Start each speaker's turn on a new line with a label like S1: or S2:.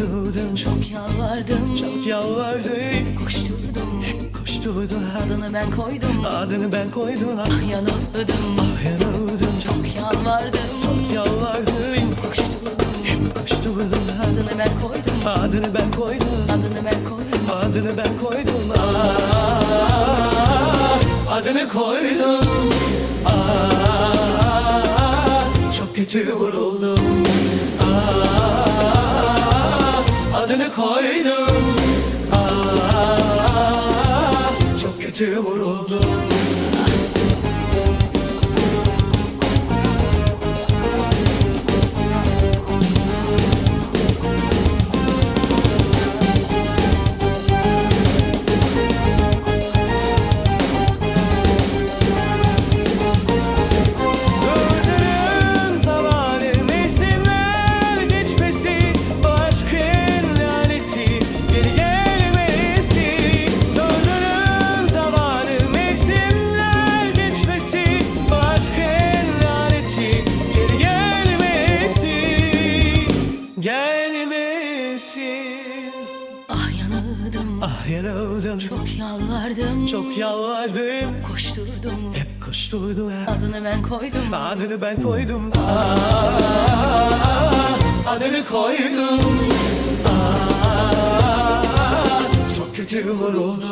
S1: yanıldım
S2: Çok yalvardım.
S1: Çok yalvardım.
S2: Koşturdum.
S1: Koşturdum.
S2: Adını ben koydum.
S1: Adını ben koydum. Ah
S2: Ah yanıldım.
S1: Yanıldım
S2: Çok yalvardım.
S1: Çok yalvardım.
S2: Koşturdum.
S1: Koşturdum.
S2: Adını ben koydum.
S1: Adını ben koydum.
S2: Adını ben koydum.
S1: Adını ben koydum. Ah, Adını koydum. Ah, Çok kötü vuruldum kötü vuruldum Gelmesi
S2: Ah yanıldım.
S1: Ah yanıldım.
S2: Çok yalvardım.
S1: Çok yalvardım.
S2: Koşturdum.
S1: Hep koşturdum
S2: Adını ben koydum.
S1: Adını ben koydum. Ah, Adını koydum. Ah, Çok kötü vuruldum